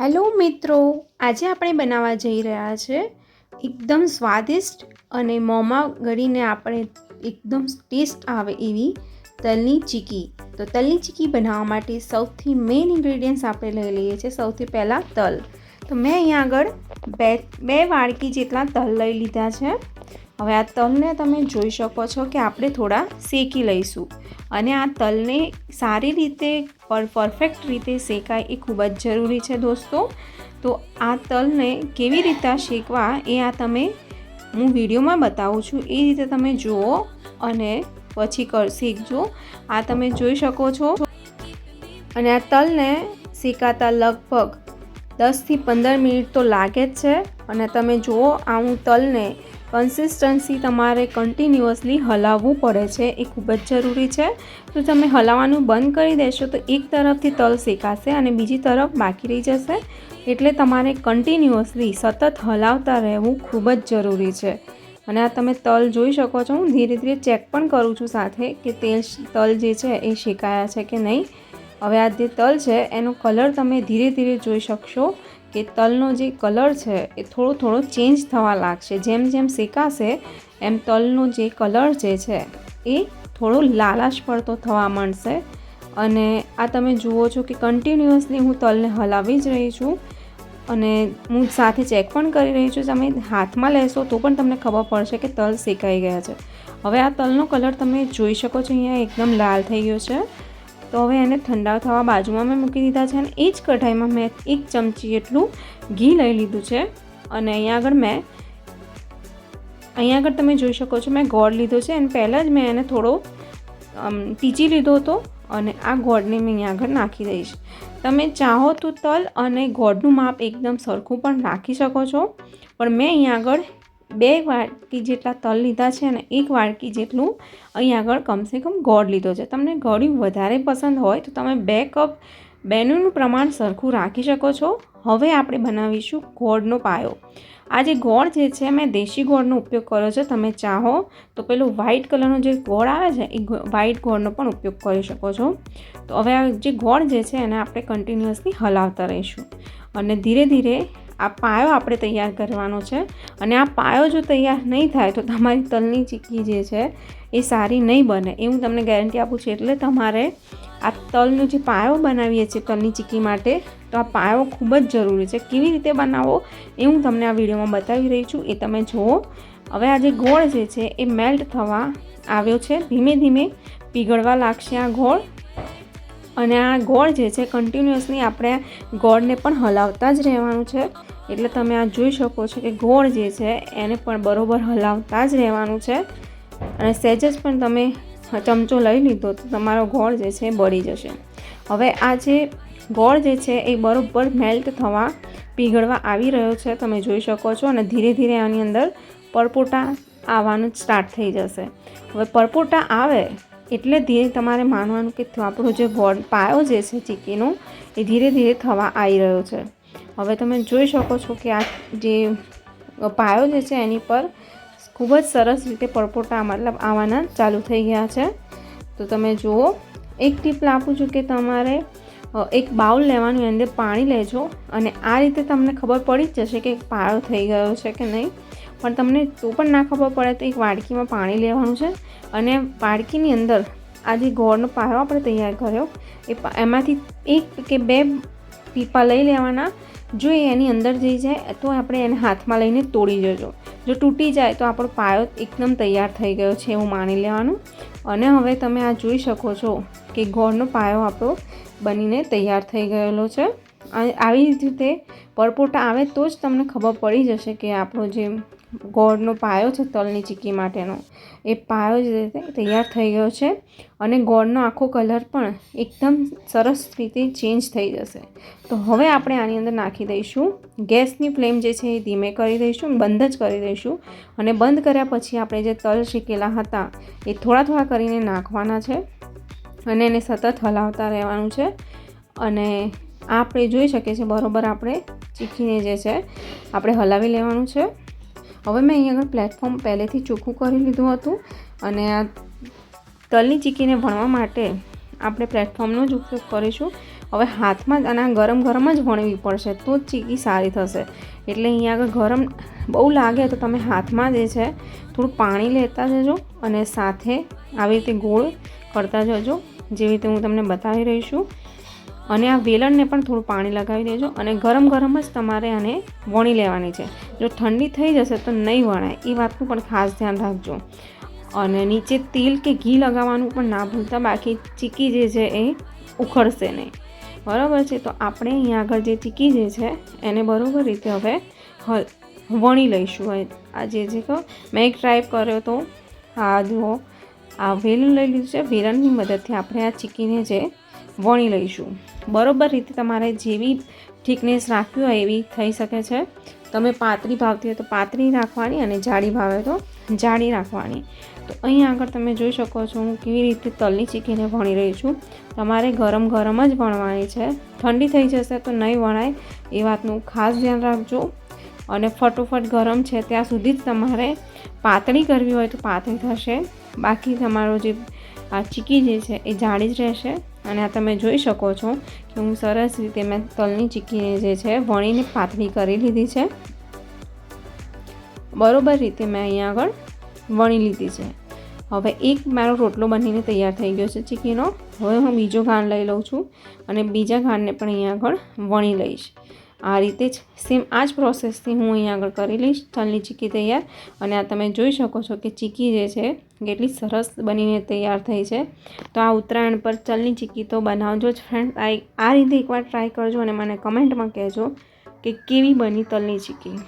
Hello મિત્રો, આજે આપણે બનાવવા જઈ રહ્યા છે એકદમ સ્વાદિષ્ટ અને મોંમાં ગળીને આપણે એકદમ ટેસ્ટ આવે એવી તલની ચીકી. તો તલની ચીકી બનાવવા માટે સૌથી મેઇન ઇન્ગ્રેડિયન્ટ્સ આપણે લઈ લઈએ છીએ. સૌથી પહેલાં તલ. તો મેં અહીંયા આગળ બે બે વાડકી જેટલા તલ લઈ લીધા છે. હવે આ તલને તમે જોઈ શકો છો કે આપણે થોડા શેકી લઈશું. અને આ તલને સારી રીતે પર પરફેક્ટ રીતે શેકાય એ ખૂબ જ જરૂરી છે દોસ્તો. તો આ તલને કેવી રીતે શેકવા એ આ તમે હું વિડીયોમાં બતાવું છું. એ રીતે તમે જુઓ અને પછી શેકજો. આ તમે જોઈ શકો છો. અને આ તલને શેકાતા લગભગ દસથી પંદર મિનિટ તો લાગે જ છે. અને તમે જુઓ આ હું તલને કન્સિસ્ટન્સી તમારે કન્ટિન્યુઅસલી હલાવવું પડે છે, એ ખૂબ જ જરૂરી છે. તો તમે હલાવવાનું બંધ કરી દેશો તો એક તરફથી તલ શેકાશે અને બીજી તરફ બાકી રહી જશે. એટલે તમારે કન્ટિન્યુઅસલી સતત હલાવતા રહેવું ખૂબ જ જરૂરી છે. અને આ તમે તલ જોઈ શકો છો, હું ધીરે ધીરે ચેક પણ કરું છું સાથે કે તેલ તલ જે છે એ શેકાયા છે કે નહીં. હવે આ જે તલ છે, એનો કલર તમે ધીરે ધીરે જોઈ શકશો. કે તલનો જે કલર છે એ થોડો થોડો ચેન્જ થવા લાગશે. જેમ જેમ શેકાશે, એમ તલનો જે કલર જે છે એ થોડો લાલાશ પડતો થવા માંડશે. અને આ તમે જુઓ છો કે કન્ટિન્યુઅસલી હું તલને હલાવી જ રહી છું. અને હું સાથે ચેક પણ કરી રહી છું. તમે હાથમાં લેશો તો પણ તમને ખબર પડશે કે તલ શેકાઈ ગયા છે. હવે આ તલનો કલર તમે જોઈ શકો છો, અહીંયા એકદમ લાલ થઈ ગયો છે. તો હવે એને ઠંડા થવા બાજુમાં મેં મૂકી દીધા છે અને એ જ કઢાઈમાં મેં એક ચમચી એટલું ઘી લઈ લીધું છે. અને અહીંયા આગળ મેં, અહીંયા આગળ તમે જોઈ શકો છો મેં ગોળ લીધો છે અને પહેલાં જ મેં એને થોડો ટીચી લીધો હતો અને આ ગોળને મેં અહીંયા આગળ નાખી દઈશ. તમે ચાહો તો તલ અને ગોળનું માપ એકદમ સરખું પણ રાખી શકો છો. પણ મેં અહીંયા આગળ બે વાટકી જેટલા તલ લીધા છે અને એક વાટકી જેટલું અહીં આગળ કમસે કમ ગોળ લીધો છે. તમને ગળ્યું વધારે પસંદ હોય તો તમે બે કપ બેનુંનું પ્રમાણ સરખું રાખી શકો છો. હવે આપણે બનાવીશું ગોળનો પાયો. આ જે ગોળ જે છે, મેં દેશી ગોળનો ઉપયોગ કર્યો છે. તમે ચાહો તો પેલું વ્હાઇટ કલરનો જે ગોળ આવે છે, એ વ્હાઇટ ગોળનો પણ ઉપયોગ કરી શકો છો. તો હવે આ જે ગોળ જે છે, એને આપણે કન્ટિન્યુઅસલી હલાવતા રહીશું. અને ધીરે ધીરે આ પાયો આપણે તૈયાર કરવાનો છે અને આ પાયો જો તૈયાર નહીં થાય તો તમારી તલની ચીક્કી જે છે એ સારી નહીં બને. એ હું તમને ગેરંટી આપું છું, એટલે તમારે આ તલનો જે પાયો બનાવીએ છીએ તલની ચીક્કી માટે, તો આ પાયો ખૂબ જ જરૂરી છે. કેવી રીતે બનાવો એ હું તમને આ વિડીયોમાં બતાવી રહી છું. એ તમે જુઓ. હવે આ જે ગોળ જે છે એ મેલ્ટ થવા આવ્યો છે. ધીમે ધીમે પીગળવા લાગશે આ ગોળ. અને આ ગોળ જે છે કન્ટિન્યુઅસલી આપણે ગોળને પણ હલાવતા જ રહેવાનું છે. એટલે તમે આ જોઈ શકો છો કે ગોળ જે છે, એને પણ બરોબર હલાવતા જ રહેવાનું છે. અને સહેજ પણ તમે ચમચો લઈ લીધો તો તમારો ગોળ જે છે બળી જશે. હવે આ જે ગોળ જે છે એ બરોબર મેલ્ટ થવા પીગળવા આવી રહ્યો છે, તમે જોઈ શકો છો. અને ધીરે ધીરે આની અંદર પરપોટા આવવાનું સ્ટાર્ટ થઈ જશે. હવે પરપોટા આવે એટલે ધીરે તમારે માનવાનું કે આપણો જે ગોળ પાયો જે છે ચીકીનો, એ ધીરે ધીરે થવા આવી રહ્યો છે. હવે તમે જોઈ શકો છો કે આ જે પાયો જે છે એની પર ખૂબ જ સરસ રીતે પરપોટા મતલબ આવવાના ચાલુ થઈ ગયા છે. તો તમે જુઓ, એક ટીપ આપું છું કે તમારે એક બાઉલ લેવાનું અંદર પાણી લેજો અને આ રીતે તમને ખબર પડી જ જશે કે પાયો થઈ ગયો છે કે નહીં. પણ તમને તો પણ ના ખબર પડે તો એક વાડકીમાં પાણી લેવાનું છે અને વાડકીની અંદર આ જે ગોળનો પાયો આપણે તૈયાર કર્યો, એ એમાંથી એક કે બે પીપા લઈ લેવાના જો એ એની અંદર જઈ જાય, તો આપણે એને હાથમાં લઈને તોડી જજો. જો તૂટી જાય, તો આપણો પાયો એકદમ તૈયાર થઈ ગયો છે એવું માની લેવાનું. અને હવે તમે આ જોઈ શકો છો કે ગોળનો પાયો આપણો બનીને તૈયાર થઈ ગયેલો છે. આવી રીતે પરપોટા આવે તો જ તમને ખબર પડી જશે કે આપણો જે ગોળનો પાયો છે તલની ચીકી માટેનો. એ પાયો જ તૈયાર થઈ ગયો છે અને ગોળનો આખો કલર પણ એકદમ સરસ રીતે ચેન્જ થઈ જશે. તો હવે આપણે આની અંદર નાખી દઈશું. ગેસની ફ્લેમ જે છે એ ધીમે કરી દઈશું, બંધ જ કરી દઈશું અને બંધ કર્યા પછી આપણે જે તલ શીકેલા હતા એ થોડા થોડા કરીને નાખવાના છે અને એને સતત હલાવતા રહેવાનું છે. અને આપણે જોઈ શકીએ છીએ બરાબર આપણે ચીખીને જે છે, આપણે હલાવી લેવાનું છે. હવે મેં અહીં આગળ પ્લેટફોર્મ પહેલેથી ચોખ્ખું કરી લીધું હતું અને આ તલની ચીકીને ભણવા માટે આપણે પ્લેટફોર્મનો જ ઉપયોગ કરીશું. હવે હાથમાં જ આના ગરમ ગરમ જ વણવી પડશે તો જ ચીકી સારી થશે. એટલે અહીંયા આગળ ગરમ બહુ લાગે તો તમે હાથમાં જે છે થોડું પાણી લેતા જજો અને સાથે આવી રીતે ગોળ કરતા જજો. જેવી રીતે હું તમને બતાવી રહી છું. અને આ વેલણને પણ થોડું પાણી લગાવી દેજો અને ગરમ ગરમ જ તમારે આને વણી લેવાની છે. જો ઠંડી થઈ જશે તો નહીં વણાય, એ વાતનું પણ ખાસ ધ્યાન રાખજો. અને નીચે તેલ કે ઘી લગાવવાનું પણ ના ભૂલતા, બાકી ચીકી જે છે એ ઉખડશે નહીં. બરાબર છે? તો આપણે અહીંયા આગળ જે ચીકી જે છે, એને બરાબર રીતે હવે હલ વણી લઈશું. આ જે જે કહો મેં એક ટ્રાય કર્યો તો, આ જુઓ, આ વેલણ લઈ લીધું છે. વેલણની મદદથી આપણે આ ચીકીને જે વણી લઈશું. બરોબર રીતે તમારે જેવી થિકનેસ રાખવી હોય એવી થઈ શકે છે. તમે પાતળી ભાવતી હોય તો પાતળી રાખવાની અને જાડી ભાવે તો જાડી રાખવાની. તો અહીં આગળ તમે જોઈ શકો છો હું કેવી રીતે તલની ચીકીને વણી રહી છું. તમારે ગરમ ગરમ જ વણવાની છે. ઠંડી થઈ જશે તો નહીં વણાય, એ વાતનું ખાસ ધ્યાન રાખજો. અને ફટોફટ ગરમ છે ત્યાં સુધી જ તમારે પાતળી કરવી હોય તો પાતળી થશે. બાકી તમારો જે આ ચીકી જે છે એ જાડી જ રહેશે. અને આ તમે જોઈ શકો છો કે હું સરસ રીતે મેં તલની ચીકીને જે છે વણીને પાતળી કરી લીધી છે. બરોબર રીતે મેં અહીંયા આગળ વણી લીધી છે. હવે એક મારો રોટલો બનીને તૈયાર થઈ ગયો છે ચીકીનો. હવે હું બીજો ઘાણ લઈ લઉં છું અને બીજા ઘાણને પણ અહીંયા આગળ વણી લઈશ. આ રીતે જ સેમ આ જ પ્રોસેસથી હું અહીંયા આગળ કરી લઈશ. તલની ચીકી તૈયાર. અને આ તમે જોઈ શકો છો કે ચીકી જે છે કેટલી સરસ બનીને તૈયાર થઈ છે. તો આ ઉત્તરાયણ પર તલની ચીકી તો બનાવજો જ ફ્રેન્ડ આ આ રીતે એકવાર ટ્રાય કરજો અને મને કમેન્ટમાં કહેજો કે કેવી બની તલની ચીકી.